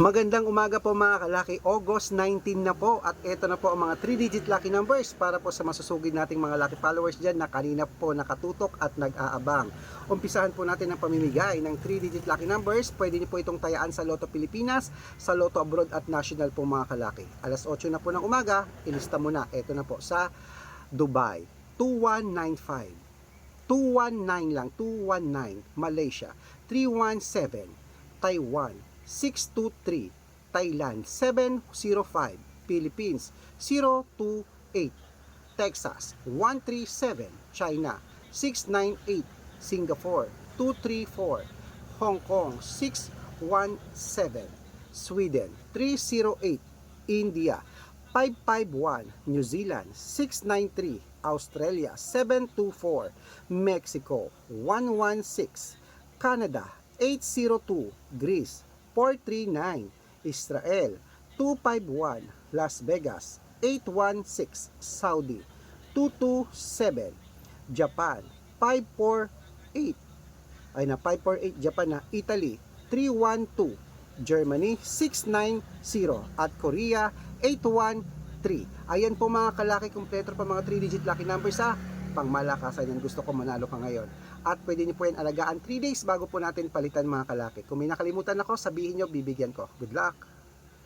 Magandang umaga po mga kalaki. August 19 na po at ito na po ang mga 3-digit lucky numbers para po sa masusugid nating mga lucky followers dyan na kanina po nakatutok at nag-aabang. Umpisahan po natin ang pamimigay ng 3-digit lucky numbers. Pwede niyo po itong tayaan sa Lotto Pilipinas, sa Lotto Abroad at National po mga kalaki. Alas 8 na po ng umaga, ilista mo na. Ito na po sa Dubai. 2195. 219 lang, 219, Malaysia. 317, Taiwan. 623, Thailand. 705, Philippines. 028, Texas. 137, China. 698, Singapore. 234, Hong Kong. 617, Sweden. 308, India. 551 New Zealand 693 Australia 724 Mexico 116 Canada 802 Greece 439 Israel 251 Las Vegas 816 Saudi 227 Japan 548 ay na 548 Japan na Italy 312 Germany 690 at Korea 813 ayan po mga kalaki kumpleto pa mga 3 digit lucky numbers ha pangmalakasan yan gusto ko manalo ka ngayon. At pwede niyo po yan alagaan 3 days bago po natin palitan mga kalaki. Kung may nakalimutan ako sabihin niyo bibigyan ko. Good luck